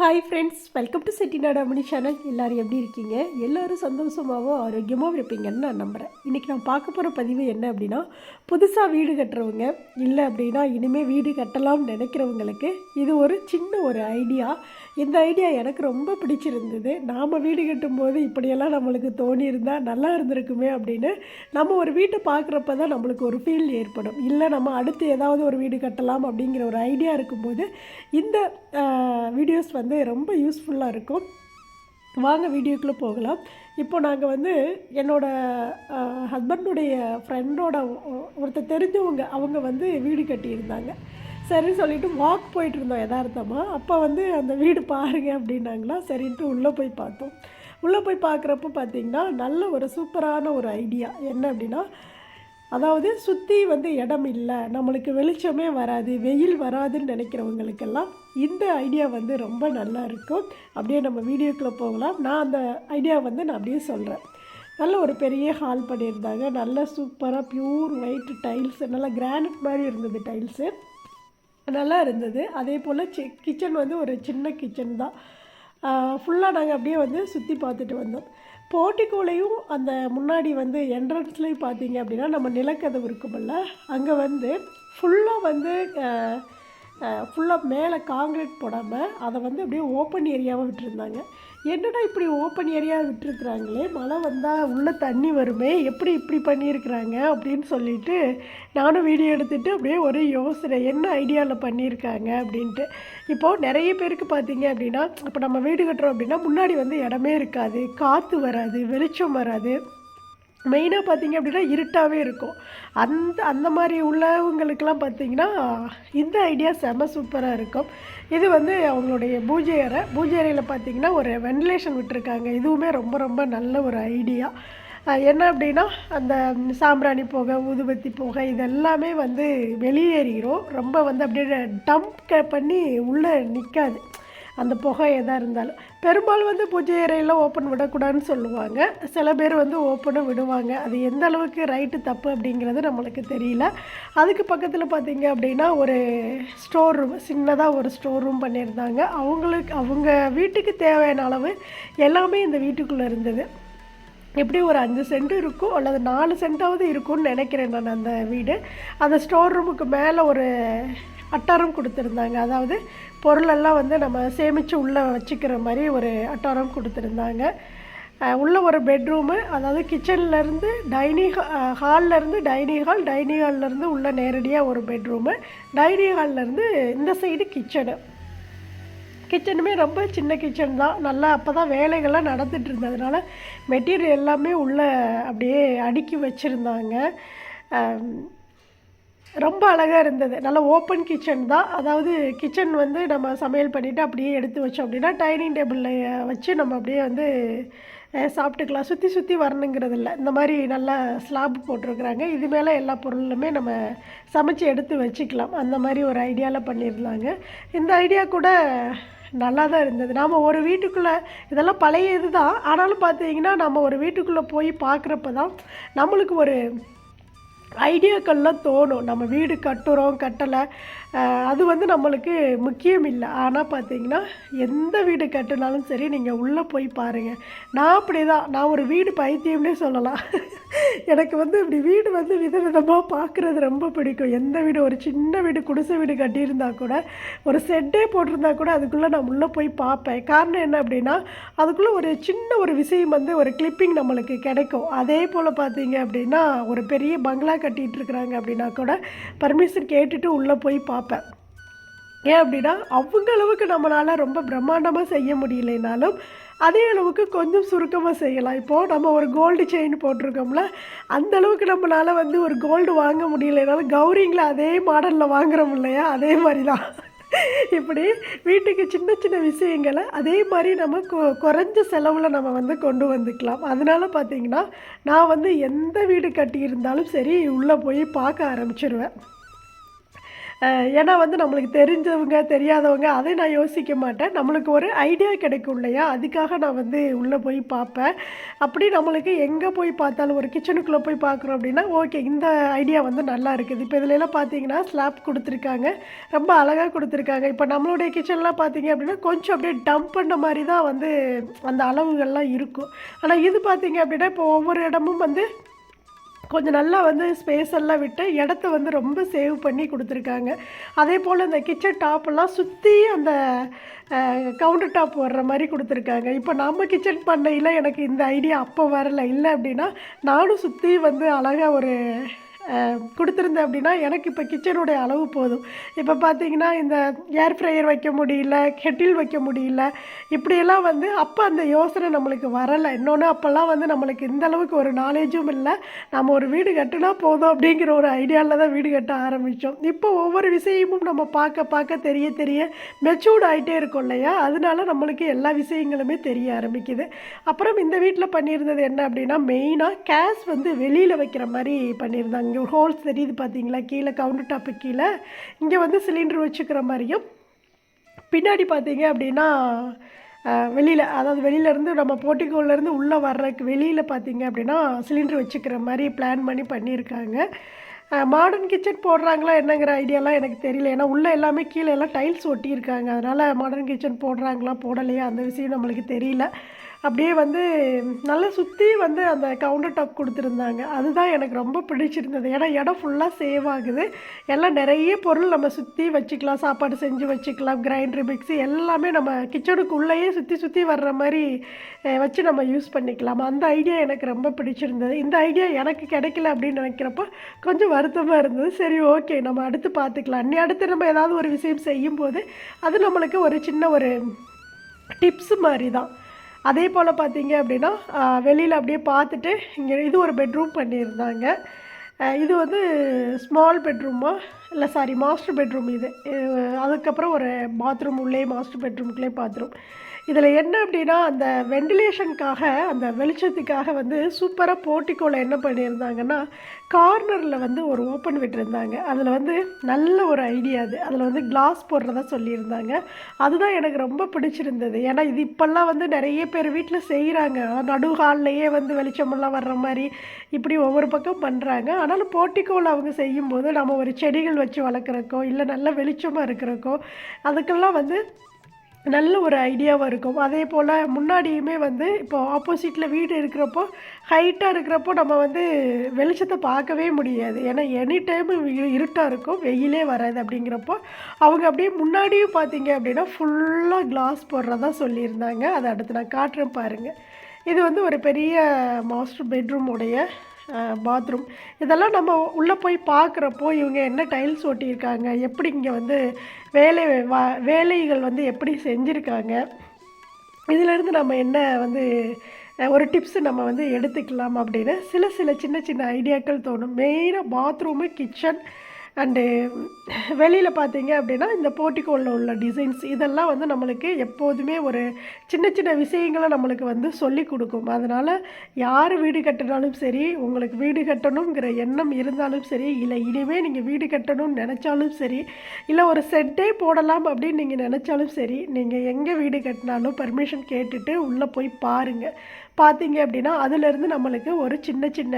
Hi friends welcome to Chettinad அமணி channel எல்லோரும் எப்படி இருக்கீங்க? எல்லோரும் சந்தோஷமாகவும் ஆரோக்கியமாகவும் இருப்பீங்கன்னு நான் நம்புகிறேன் இன்றைக்கி நான் பார்க்க போகிற பதிவு என்ன அப்படின்னா புதுசாக வீடு கட்டுறவங்க இல்லை அப்படின்னா இனிமேல் வீடு கட்டலாம்னு நினைக்கிறவங்களுக்கு இது ஒரு சின்ன ஒரு ஐடியா இந்த ஐடியா எனக்கு ரொம்ப பிடிச்சிருந்தது. நாம் வீடு கட்டும்போது இப்படியெல்லாம் நம்மளுக்கு தோணியிருந்தால் நல்லா இருந்திருக்குமே அப்படின்னு நம்ம ஒரு வீட்டை பார்க்குறப்ப தான் நம்மளுக்கு ஒரு ஃபீல் ஏற்படும். இல்லை நம்ம அடுத்து ஏதாவது ஒரு வீடு கட்டலாம் அப்படிங்கிற ஒரு ஐடியா இருக்கும்போது இந்த வீடியோஸ் வந்து வந்து ரொம்ப யூஸ்ஃபுல்லாக இருக்கும். வாங்க வீடியோக்குள்ளே போகலாம். இப்போ நாங்கள் வந்து என்னோடய ஹஸ்பண்டுடைய ஃப்ரெண்டோட ஒருத்தர் தெரிஞ்சவங்க அவங்க வந்து வீடு கட்டியிருந்தாங்க. சரி சொல்லிவிட்டு வாக் போயிட்டு இருந்தோம் அப்போ வந்து அந்த வீடு பாருங்கள் அப்படின்னாங்களா. சரின்ட்டு உள்ளே போய் பார்த்தோம். உள்ளே போய் பார்க்குறப்ப பார்த்திங்கன்னா நல்ல ஒரு சூப்பரான ஒரு ஐடியா. என்ன அப்படின்னா அதாவது சுற்றி வந்து இடம் இல்லை நம்மளுக்கு வெளிச்சமே வராது வெயில் வராதுன்னு நினைக்கிறவங்களுக்கெல்லாம் இந்த ஐடியா வந்து ரொம்ப நல்லா இருக்கும். அப்படியே நம்ம வீடியோக்குள்ளே போகலாம். நான் அந்த ஐடியா வந்து நான் அப்படியே சொல்கிறேன் நல்ல ஒரு பெரிய ஹால் பண்ணியிருந்தாங்க. நல்ல சூப்பராக ப்யூர் ஒயிட் டைல்ஸு நல்லா கிரானைட் மாதிரி இருந்தது டைல்ஸு நல்லா இருந்தது. அதே போல் சி கிச்சன் வந்து ஒரு சின்ன கிச்சன் தான். ஃபுல்லாக நாங்கள் அப்படியே வந்து சுற்றி பார்த்துட்டு வந்தோம். போட்டிக்குள்ளேயும் அந்த முன்னாடி வந்து என்ட்ரன்ஸ்லேயும் பார்த்தீங்க அப்படின்னா நம்ம நிலக்கதவு இருக்குமில்ல? அங்கே வந்து ஃபுல்லாக வந்து ஃபுல்லாக மேலே காங்கிரீட் போடாமல் அதை வந்து அப்படியே ஓப்பன் ஏரியாவாக விட்டுருந்தாங்க. என்னடா இப்படி ஓப்பன் ஏரியா விட்டுருக்குறாங்களே? மழை வந்தால் உள்ளே தண்ணி வருமே? எப்படி இப்படி பண்ணியிருக்கிறாங்க? அப்படின்னு சொல்லிட்டு நானும் வீடியோ எடுத்துகிட்டு அப்படியே ஒரே யோசனை என்ன ஐடியாவில் பண்ணியிருக்காங்க அப்படின்ட்டு. இப்போது நிறைய பேருக்கு பார்த்தீங்க அப்படின்னா இப்போ நம்ம வீடு கட்டுறோம் அப்படின்னா முன்னாடி வந்து இடமே இருக்காது. காற்று வராது வெளிச்சம் வராது. மெயினாக பார்த்தீங்க அப்படின்னா இருட்டாகவே இருக்கும். அந்த அந்த மாதிரி உள்ளவங்களுக்கெல்லாம் பார்த்தீங்கன்னா இந்த ஐடியா செம சூப்பராக இருக்கும். இது வந்து அவங்களுடைய பூஜை அறை. பூஜை அறையில் பார்த்தீங்கன்னா ஒரு வென்டிலேஷன் விட்டுருக்காங்க. இதுவுமே ரொம்ப ரொம்ப நல்ல ஒரு ஐடியா என்ன அப்படின்னா அந்த சாம்பிராணி புகை ஊதுபத்தி புகை இதெல்லாமே வந்து வெளியேறிடும் ரொம்ப வந்து அப்படியே டம்ப் பண்ணி உள்ளே நிற்காது அந்த புகை எதாக இருந்தாலும். பெரும்பாலும் வந்து பூஜை அறையெல்லாம் ஓப்பன் விடக்கூடாதுன்னு சொல்லுவாங்க. சில பேர் வந்து ஓப்பனும் விடுவாங்க. அது எந்த அளவுக்கு ரைட்டு தப்பு அப்படிங்கிறது நம்மளுக்கு தெரியல. அதுக்கு பக்கத்தில் பார்த்திங்க அப்படின்னா ஒரு ஸ்டோர் ரூம் சின்னதாக ஒரு ஸ்டோர் ரூம் பண்ணியிருந்தாங்க. அவங்களுக்கு அவங்க வீட்டுக்கு தேவையான அளவு எல்லாமே இந்த வீட்டுக்குள்ளே இருந்தது. எப்படி ஒரு அஞ்சு சென்ட் இருக்கும் அல்லது நாலு சென்ட்டாவது இருக்கும்னு நினைக்கிறேன் நான் அந்த வீடு. அந்த ஸ்டோர் ரூமுக்கு மேலே ஒரு அட்டாரம் கொடுத்துருந்தாங்க. அதாவது பொருளெல்லாம் வந்து நம்ம சேமித்து உள்ளே வச்சுக்கிற மாதிரி ஒரு அட்டாரம் கொடுத்துருந்தாங்க. உள்ள ஒரு பெட்ரூமு அதாவது கிச்சன்லேருந்து டைனிங் ஹால்லேருந்து டைனிங் ஹால் டைனிங் ஹால்லேருந்து உள்ள நேரடியாக ஒரு பெட்ரூமு டைனிங் ஹால்லேருந்து இந்த சைடு கிச்சனு கிச்சனுமே ரொம்ப சின்ன கிச்சன் தான். நல்லா அப்போ தான் வேலைகள்லாம் நடந்துகிட்டு இருந்ததுனால மெட்டீரியல் எல்லாமே உள்ளே அப்படியே அடுக்கி வச்சுருந்தாங்க. ரொம்ப அழகாக இருந்தது. நல்லா ஓப்பன் கிச்சன் தான். அதாவது கிச்சன் வந்து நம்ம சமையல் பண்ணிவிட்டு அப்படியே எடுத்து வச்சோம் அப்படின்னா டைனிங் டேபிளில் வச்சு நம்ம அப்படியே வந்து சாப்பிட்டுக்கலாம். சுற்றி சுற்றி வரணுங்கிறது இல்லை. இந்த மாதிரி நல்லா ஸ்லாப் போட்டிருக்குறாங்க. இது மேலே எல்லா பொருளுமே நம்ம சமைச்சு எடுத்து வச்சுக்கலாம். அந்த மாதிரி ஒரு ஐடியாவில் பண்ணியிருந்தாங்க. இந்த ஐடியா கூட நல்லா தான் இருந்தது. நாம் ஒரு வீட்டுக்குள்ளே இதெல்லாம் பழைய இது தான் ஆனாலும் பார்த்தீங்கன்னா நம்ம ஒரு வீட்டுக்குள்ளே போய் பார்க்குறப்ப தான் நம்மளுக்கு ஒரு ஐடியாக்கள்லாம் தோணும். நம்ம வீடு கட்டுறோம் கட்டலை. அது வந்து நம்மளுக்கு முக்கியம் இல்லை. ஆனால் பார்த்தீங்கன்னா எந்த வீடு கட்டினாலும் சரி நீங்கள் உள்ளே போய் பாருங்கள் நான் அப்படி தான் நான் ஒரு வீடு பைத்தியம்னே சொல்லலாம். எனக்கு வந்து இப்படி வீடு வந்து விதவிதமாக பார்க்குறது ரொம்ப பிடிக்கும். எந்த வீடு ஒரு சின்ன வீடு குடிசை வீடு கட்டியிருந்தா கூட ஒரு செட்டே போட்டிருந்தா கூட அதுக்குள்ளே நான் உள்ளே போய் பார்ப்பேன் காரணம் என்ன அப்படின்னா அதுக்குள்ளே ஒரு சின்ன ஒரு விஷயம் வந்து ஒரு கிளிப்பிங் நம்மளுக்கு கிடைக்கும். அதே போல் பார்த்தீங்க அப்படின்னா ஒரு பெரிய பங்களா கட்டிகிட்டு இருக்கிறாங்க அப்படின்னா கூட பர்மிஷன் கேட்டுட்டு உள்ளே போய் பார்ப்பேன் பார்ப்பேன். ஏன் அப்படின்னா அவங்க அளவுக்கு நம்மளால் ரொம்ப பிரம்மாண்டமாக செய்ய முடியலைனாலும் அதே அளவுக்கு கொஞ்சம் சுருக்கமாக செய்யலாம். இப்போது நம்ம ஒரு கோல்டு செயின் போட்டிருக்கோம்ல அந்த அளவுக்கு நம்மளால் வந்து ஒரு கோல்டு வாங்க முடியலைனாலும் கௌரிங்கில் அதே மாடலில் வாங்குறோம் இல்லையா? அதே மாதிரி தான் இப்படி வீட்டுக்கு சின்ன சின்ன விஷயங்களை அதே மாதிரி நம்ம குறைஞ்ச செலவில் நம்ம வந்து கொண்டு வந்துக்கலாம். அதனால் பார்த்திங்கன்னா நான் வந்து எந்த வீடு கட்டியிருந்தாலும் சரி உள்ளே போய் பார்க்க ஆரம்பிச்சிருவேன். ஏன்னா வந்து நம்மளுக்கு தெரிஞ்சவங்க தெரியாதவங்க அதை நான் யோசிக்க மாட்டேன். நம்மளுக்கு ஒரு ஐடியா கிடைக்கும் இல்லையா? அதுக்காக நான் வந்து உள்ளே போய் பார்ப்பேன். அப்படி நம்மளுக்கு எங்கே போய் பார்த்தாலும் ஒரு கிச்சனுக்குள்ளே போய் பார்க்குறோம் அப்படின்னா ஓகே இந்த ஐடியா வந்து நல்லா இருக்குது. இப்போ இதுலலாம் பார்த்தீங்கன்னா ஸ்லாப் கொடுத்துருக்காங்க. ரொம்ப அழகாக கொடுத்துருக்காங்க. இப்போ நம்மளுடைய கிச்சன்லாம் பார்த்தீங்க அப்படின்னா கொஞ்சம் அப்படியே டம்ப் பண்ண மாதிரி தான் வந்து அந்த அளவுகள்லாம் இருக்கும். ஆனால் இது பார்த்தீங்க அப்படின்னா இப்போ ஒவ்வொரு இடமும் வந்து கொஞ்சம் நல்லா வந்து ஸ்பேஸ் எல்லாம் விட்டு இடத்த வந்து ரொம்ப சேவ் பண்ணி கொடுத்துருக்காங்க. அதே போல் இந்த கிச்சன் டாப்பெல்லாம் சுற்றி அந்த கவுண்டர் டாப் வர்ற மாதிரி கொடுத்துருக்காங்க. இப்போ நம்ம கிச்சன் பண்ணையில் எனக்கு இந்த ஐடியா அப்போ வரல. இல்லை அப்படின்னா நானும் சுற்றி வந்து அழகாக ஒரு கொடுத்துருந்தேன் அப்படின்னா எனக்கு இப்போ கிச்சனுடைய அளவு போதும். இப்போ பார்த்தீங்கன்னா இந்த ஏர் ஃப்ரையர் வைக்க முடியல கெட்டில் வைக்க முடியல இப்படியெல்லாம் வந்து அப்போ அந்த யோசனை நம்மளுக்கு வரலை. இன்னொன்று அப்போல்லாம் வந்து நம்மளுக்கு இந்த அளவுக்கு ஒரு நாலேஜும் இல்லை. நம்ம ஒரு வீடு கட்டினா போதும் அப்படிங்கிற ஒரு ஐடியாவில் தான் வீடு கட்ட ஆரம்பித்தோம் இப்போ ஒவ்வொரு விஷயமும் நம்ம பார்க்க பார்க்க தெரிய தெரிய மெச்சூர்ட் ஆகிட்டே இருக்கும் இல்லையா? அதனால நம்மளுக்கு எல்லா விஷயங்களுமே தெரிய ஆரம்பிக்குது. அப்புறம் இந்த வீட்டில் பண்ணியிருந்தது என்ன அப்படின்னா மெயினாக கேஸ் வந்து வெளியில் வைக்கிற மாதிரி பண்ணியிருந்தாங்க. ஒரு ஹோல்ஸ் தெரியுது பார்த்தீங்களா கீழே கவுண்டர் டாப்பு கீழே. இங்கே வந்து சிலிண்டர் வச்சுக்கிற மாதிரியும் பின்னாடி பார்த்தீங்க அப்படின்னா வெளியில் அதாவது வெளியிலேருந்து நம்ம போட்டிக்கோலேருந்து உள்ளே வர்றதுக்கு வெளியில் பார்த்தீங்க அப்படின்னா சிலிண்டர் வச்சுக்கிற மாதிரி பிளான் பண்ணி பண்ணியிருக்காங்க. மாடர்ன் கிச்சன் போடுறாங்களா என்னங்கிற ஐடியாலாம் எனக்கு தெரியல. ஏன்னா உள்ளே எல்லாமே கீழே எல்லாம் டைல்ஸ் ஒட்டியிருக்காங்க. அதனால் மாடர்ன் கிச்சன் போடுறாங்களா போடலையா அந்த விஷயம் நம்மளுக்கு தெரியல. அப்படியே வந்து நல்லா சுற்றி வந்து அந்த கவுண்டர் டாப் கொடுத்துருந்தாங்க. அதுதான் எனக்கு ரொம்ப பிடிச்சிருந்தது. ஏன்னா இடம் ஃபுல்லாக சேவ் ஆகுது. எல்லாம் நிறைய பொருள் நம்ம சுற்றி வச்சுக்கலாம். சாப்பாடு செஞ்சு வச்சுக்கலாம். கிரைண்டர் மிக்ஸி எல்லாமே நம்ம கிச்சனுக்குள்ளேயே சுற்றி சுற்றி வர்ற மாதிரி வச்சு நம்ம யூஸ் பண்ணிக்கலாம். அந்த ஐடியா எனக்கு ரொம்ப பிடிச்சிருந்தது. இந்த ஐடியா எனக்கு கிடைக்கல அப்படின்னு நினைக்கிறப்போ கொஞ்சம் வருத்தமாக இருந்தது. சரி ஓகே நம்ம அடுத்து பார்த்துக்கலாம். இன்னி அடுத்து நம்ம ஏதாவது ஒரு விஷயம் செய்யும்போது அது நம்மளுக்கு ஒரு சின்ன ஒரு டிப்ஸ் மாதிரி தான். அதே போல் பார்த்தீங்க அப்படின்னா வெளியில் அப்படியே பார்த்துட்டு இங்கே இது ஒரு பெட்ரூம் பண்ணியிருந்தாங்க. இது வந்து ஸ்மால் பெட்ரூமா இல்லை சாரி மாஸ்டர் பெட்ரூம் இது. இது- அதுக்கப்புறம் ஒரு பாத்ரூம் உள்ளே மாஸ்டர் பெட்ரூம்குள்ளே பாத்ரூம். இதில் என்ன அப்படின்னா அந்த வெண்டிலேஷனுக்காக அந்த வெளிச்சத்துக்காக வந்து சூப்பராக போர்ட்டிக்கோல என்ன பண்ணியிருந்தாங்கன்னா கார்னரில் வந்து ஒரு ஓப்பன் விட்டுருந்தாங்க. அதில் வந்து நல்ல ஒரு ஐடியா அது. அதில் வந்து கிளாஸ் போடுறதா சொல்லியிருந்தாங்க. அதுதான் எனக்கு ரொம்ப பிடிச்சிருந்தது. ஏன்னா இது இப்போல்லாம் வந்து நிறைய பேர் வீட்டில் செய்கிறாங்க. நடு ஹால்லையே வந்து வெளிச்சமெல்லாம் வர்ற மாதிரி இப்படி ஒவ்வொரு பக்கம் பண்ணுறாங்க. ஆனாலும் போர்ட்டிக்கோவில் அவங்க செய்யும்போது நம்ம ஒரு செடிகள் வச்சு வளர்க்குறக்கோ இல்லை நல்ல வெளிச்சமாக இருக்கிறக்கோ அதுக்கெல்லாம் வந்து நல்ல ஒரு ஐடியாவாக இருக்கும். அதே போல் முன்னாடியுமே வந்து இப்போ ஆப்போசிட்டில் வீடு இருக்கிறப்போ ஹைட்டாக இருக்கிறப்போ நம்ம வந்து வெளிச்சத்தை பார்க்கவே முடியாது. ஏன்னா எனி டைம் இருட்டாக இருக்கும். வெயிலே வராது அப்படிங்கிறப்போ அவங்க அப்படியே முன்னாடியும் பார்த்தீங்க அப்படின்னா ஃபுல்லாக கிளாஸ் போடுறதா சொல்லியிருந்தாங்க. அதை அடுத்து நான் காட்டுறேன் பாருங்கள் இது வந்து ஒரு பெரிய மாஸ்டர் பெட்ரூமுடைய பாத்ரூம் இதெல்லாம் நம்ம உள்ளே போய் பார்க்குறப்போ இவங்க என்ன டைல்ஸ் ஒட்டியிருக்காங்க? எப்படி இங்கே வந்து வேலை வா- வேலைகள் வந்து எப்படி செஞ்சுருக்காங்க? இதிலேருந்து நம்ம என்ன வந்து ஒரு டிப்ஸ் நம்ம வந்து எடுத்துக்கலாம் அப்படின்னு சில சில சின்ன சின்ன ஐடியாக்கள் தோணும். மெயினாக பாத்ரூமு கிச்சன் அண்டு வெளியில் பார்த்தீங்க அப்படின்னா இந்த போர்ட்டிக்கோலில் உள்ள டிசைன்ஸ் இதெல்லாம் வந்து நம்மளுக்கு எப்போதுமே ஒரு சின்ன சின்ன விஷயங்களை நம்மளுக்கு வந்து சொல்லி கொடுக்கும். அதனால் யார் வீடு கட்டினாலும் சரி உங்களுக்கு வீடு கட்டணுங்கிற எண்ணம் இருந்தாலும் சரி இல்லை இனிமேல் நீங்கள் வீடு கட்டணும்னு நினச்சாலும் சரி இல்லை ஒரு செட்டே போடலாம் அப்படின்னு நீங்கள் நினச்சாலும் சரி நீங்கள் எங்கே வீடு கட்டினாலும் பர்மிஷன் கேட்டுட்டு உள்ளே போய் பாருங்கள் பார்த்தீங்க அப்படின்னா அதுலேருந்து நம்மளுக்கு ஒரு சின்ன சின்ன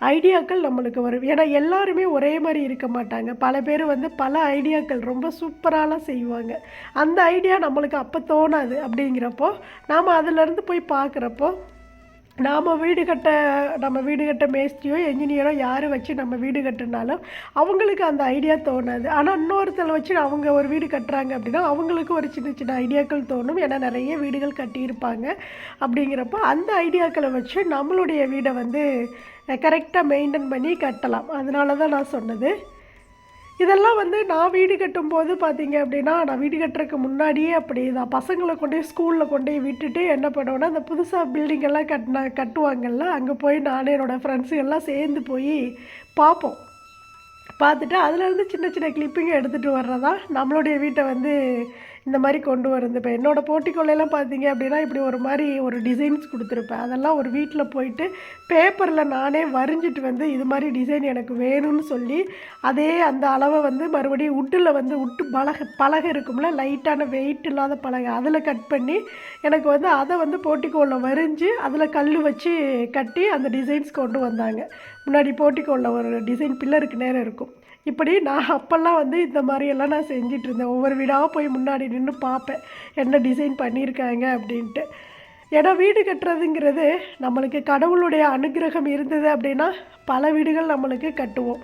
ஐடியாக்கள் நம்மளுக்கு வரும். ஏன்னா எல்லாருமே ஒரே மாதிரி இருக்க மாட்டாங்க. பல பேர் வந்து பல ஐடியாக்கள் ரொம்ப சூப்பராலாம் செய்வாங்க. அந்த ஐடியா நம்மளுக்கு அப்போ தோணாது அப்படிங்கிறப்போ நாம் அதுலேருந்து போய் பார்க்குறப்போ நாம் வீடு கட்ட நம்ம வீடு கட்ட மேஸ்திரியோ என்ஜினியரோ யாரை வச்சு நம்ம வீடு கட்டினாலும் அவங்களுக்கு அந்த ஐடியா தோணாது. ஆனால் இன்னொருத்தரை வச்சு அவங்க ஒரு வீடு கட்டுறாங்க அப்படின்னா அவங்களுக்கு ஒரு சின்ன சின்ன ஐடியாக்கள் தோணும். ஏன்னா நிறைய வீடுகள் கட்டியிருப்பாங்க அப்படிங்கிறப்போ அந்த ஐடியாக்களை வச்சு நம்மளுடைய வீடை வந்து கரெக்டாக மெயின்டைன் பண்ணி கட்டலாம். அதனால தான் நான் சொன்னது. இதெல்லாம் வந்து நான் வீடு கட்டும்போது பார்த்தீங்க அப்படின்னா நான் வீடு கட்டுறதுக்கு முன்னாடியே அப்படி தான். பசங்களை கொண்டு போய் ஸ்கூலில் கொண்டு போய் விட்டுட்டு என்ன பண்ணுவேன்னா அந்த புதுசாக பில்டிங் எல்லாம் கட்டுவாங்கல்ல அங்கே போய் நான் என்னோடய ஃப்ரெண்ட்ஸு எல்லாம் சேர்ந்து போய் பார்ப்போம். பார்த்துட்டு அதுலேருந்து சின்ன சின்ன கிளிப்பிங்கை எடுத்துகிட்டு வர்றதா நம்மளுடைய வீட்டை வந்து இந்த மாதிரி கொண்டு வரது இப்போ என்னோடய போட்டிக்கொள்ளையெல்லாம் பார்த்தீங்க அப்படின்னா இப்படி ஒரு மாதிரி ஒரு டிசைன்ஸ் கொடுத்துருப்பேன். அதெல்லாம் ஒரு வீட்டில் போயிட்டு பேப்பரில் நானே வரைஞ்சிட்டு வந்து இது மாதிரி டிசைன் எனக்கு வேணும்னு சொல்லி அதே அந்த அளவை வந்து மறுபடியும் உட்டில் வந்து உட்டு பலகை பலகை இருக்கும்ல லைட்டான வெயிட் இல்லாத பலகை அதில் கட் பண்ணி எனக்கு வந்து அதை வந்து போட்டிக்கோளில் வரைஞ்சி அதில் கல் வச்சு கட்டி அந்த டிசைன்ஸ் கொண்டு வந்தாங்க. முன்னாடி போட்டிக்கோளில் ஒரு டிசைன் பில்லருக்கு நேரம் இருக்கும். இப்படி நான் அப்போல்லாம் வந்து இந்த மாதிரியெல்லாம் நான் செஞ்சிட்ருந்தேன் ஒவ்வொரு வீடாக போய் முன்னாடி நின்று பார்ப்பேன். என்ன டிசைன் பண்ணியிருக்காங்க அப்படின்ட்டு. ஏன்னா வீடு கட்டுறதுங்கிறது நம்மளுக்கு கடவுளுடைய அனுகிரகம் இருந்தது அப்படின்னா பல வீடுகள் நம்மளுக்கு கட்டுவோம்.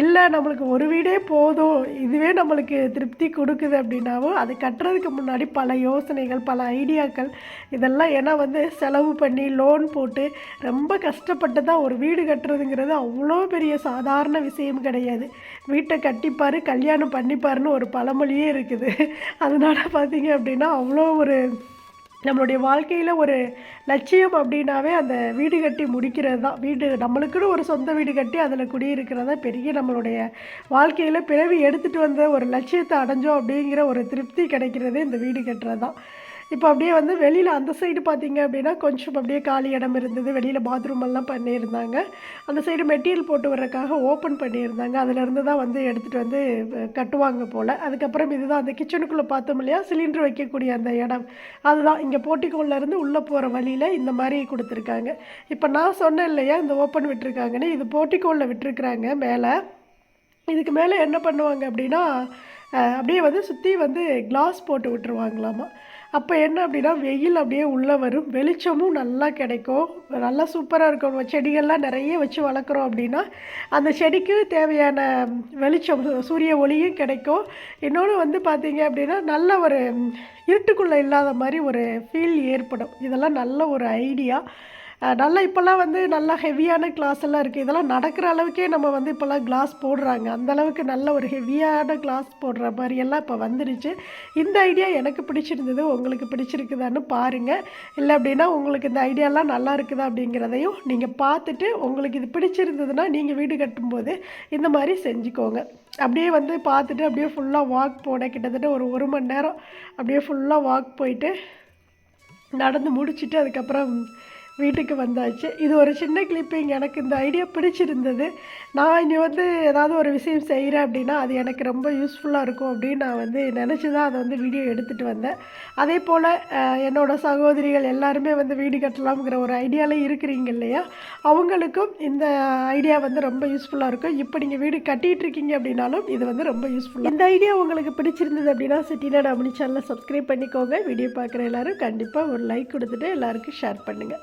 இல்லை நம்மளுக்கு ஒரு வீடே போதும். இதுவே நம்மளுக்கு திருப்தி கொடுக்குது அப்படின்னாவும் அது கட்டுறதுக்கு முன்னாடி பல யோசனைகள் பல ஐடியாக்கள் இதெல்லாம் ஏன்னா வந்து செலவு பண்ணி லோன் போட்டு ரொம்ப கஷ்டப்பட்டு தான் ஒரு வீடு கட்டுறதுங்கிறது அவ்வளோ பெரிய சாதாரண விஷயம் கிடையாது. வீட்டை கட்டிப்பார் கல்யாணம் பண்ணிப்பாருன்னு ஒரு பழமொழியே இருக்குது. அதனால் பார்த்தீங்க அப்படின்னா அவ்வளோ ஒரு நம்மளுடைய வாழ்க்கையில் ஒரு லட்சியம் அப்படின்னாவே அந்த வீடு கட்டி முடிக்கிறது தான் வீடு நம்மளுக்குன்னு ஒரு சொந்த வீடு கட்டி அதில் குடியிருக்கிறதா பெரிய நம்மளுடைய வாழ்க்கையில் பிறவி எடுத்துகிட்டு வந்த ஒரு லட்சியத்தை அடைஞ்சோம் அப்படிங்கிற ஒரு திருப்தி கிடைக்கிறது இந்த வீடு கட்டுறது தான் இப்போ அப்படியே வந்து வெளியில் அந்த சைடு பார்த்தீங்க அப்படின்னா கொஞ்சம் அப்படியே காலி இடம் இருந்தது. வெளியில் பாத்ரூம் எல்லாம் பண்ணியிருந்தாங்க. அந்த சைடு மெட்டீரியல் போட்டு வர்றதுக்காக ஓப்பன் பண்ணியிருந்தாங்க. அதுலேருந்து தான் வந்து எடுத்துகிட்டு வந்து கட்டுவாங்க போல். அதுக்கப்புறம் இதுதான் அந்த கிச்சனுக்குள்ளே பார்த்தோம் இல்லையா? சிலிண்டர் வைக்கக்கூடிய அந்த இடம். அதுதான். இங்கே போட்டிக்கோள்லேருந்து உள்ளே போகிற வழியில் இந்த மாதிரி கொடுத்துருக்காங்க. இப்போ நான் சொன்னேன் இல்லையா? இந்த ஓப்பன் விட்டுருக்காங்கன்னு. இது போட்டிக்கோளில் விட்டுருக்குறாங்க மேலே. இதுக்கு மேலே என்ன பண்ணுவாங்க அப்படின்னா அப்படியே வந்து சுற்றி வந்து கிளாஸ் போட்டு விட்டுருவாங்களாமா? அப்போ என்ன அப்படின்னா வெயில் அப்படியே உள்ளே வரும். வெளிச்சமும் நல்லா கிடைக்கும். நல்லா சூப்பராக இருக்கும். செடிகள்லாம் நிறைய வச்சு வளர்க்குறோம் அப்படின்னா அந்த செடிக்கு தேவையான வெளிச்சம் சூரிய ஒளியும் கிடைக்கும். இன்னொன்று வந்து பார்த்தீங்க அப்படின்னா நல்ல ஒரு இருட்டுக்குள்ளே இல்லாத மாதிரி ஒரு ஃபீல் ஏற்படும். இதெல்லாம் நல்ல ஒரு ஐடியா நல்லா இப்போல்லாம் வந்து நல்லா ஹெவியான கிளாஸ் எல்லாம் இருக்குது இதெல்லாம் நடக்கிற அளவுக்கே நம்ம வந்து இப்போல்லாம் கிளாஸ் போடுறாங்க. அந்தளவுக்கு நல்ல ஒரு ஹெவியான கிளாஸ் போடுற மாதிரி எல்லாம் இப்போ வந்துருச்சு. இந்த ஐடியா எனக்கு பிடிச்சிருந்தது உங்களுக்கு பிடிச்சிருக்குதான்னு பாருங்கள் இல்லை அப்படின்னா உங்களுக்கு இந்த ஐடியாலாம் நல்லா இருக்குதா அப்படிங்கிறதையும் நீங்கள் பார்த்துட்டு உங்களுக்கு இது பிடிச்சிருந்ததுன்னா நீங்கள் வீடு கட்டும்போது இந்த மாதிரி செஞ்சுக்கோங்க. அப்படியே வந்து பார்த்துட்டு அப்படியே ஃபுல்லாக வாக் போனேன் கிட்டத்தட்ட ஒரு ஒரு மணி நேரம் அப்படியே ஃபுல்லாக வாக் போயிட்டு நடந்து முடிச்சுட்டு அதுக்கப்புறம் வீட்டுக்கு வந்தாச்சு. இது ஒரு சின்ன கிளிப்பிங் எனக்கு இந்த ஐடியா பிடிச்சிருந்தது. நான் இனி வந்து ஏதாவது ஒரு விஷயம் செய்கிறேன் அப்படின்னா அது எனக்கு ரொம்ப யூஸ்ஃபுல்லாக இருக்கும் அப்படின்னு நான் வந்து நினச்சி தான் அதை வந்து வீடியோ எடுத்துகிட்டு வந்தேன். அதே போல் என்னோடய சகோதரிகள் எல்லாருமே வந்து வீடு கட்டலாம்ங்கிற ஒரு ஐடியாவில் இருக்கிறீங்க இல்லையா? அவங்களுக்கும் இந்த ஐடியா வந்து ரொம்ப யூஸ்ஃபுல்லாக இருக்கும். இப்போ நீங்கள் வீடு கட்டிகிட்டு இருக்கீங்க அப்படின்னாலும் இது வந்து ரொம்ப யூஸ்ஃபுல்லாக இந்த ஐடியா உங்களுக்கு பிடிச்சிருந்தது அப்படின்னா சிட்டினா டபுள் சேனலை சப்ஸ்கிரைப் பண்ணிக்கோங்க. வீடியோ பார்க்குற எல்லாரும் கண்டிப்பாக ஒரு லைக் கொடுத்துட்டு எல்லாருக்கும் ஷேர் பண்ணுங்கள்